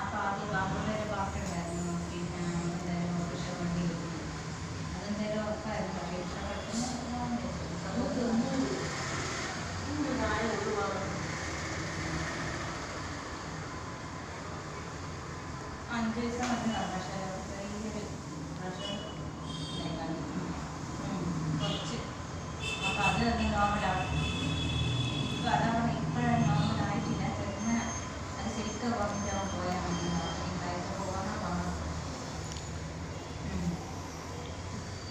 അപ്പോൾ ആദ്യം ബാബുവിന്റെ പാട്ടുണ്ടായിരുന്നു പിന്നെ എന്തായാലും ഓട്ടോറിക്ഷ വണ്ടി അതെന്തായാലും ഉറപ്പായിരുന്നു. ഇഷ്ടപ്പെട്ടു അഞ്ച് ദിവസം മതിയാവും പക്ഷേ ചെറിയൊരു പ്രഷർ കുറച്ച്. അപ്പം അത് നോർമലാണ് ഇപ്പം അതാണ്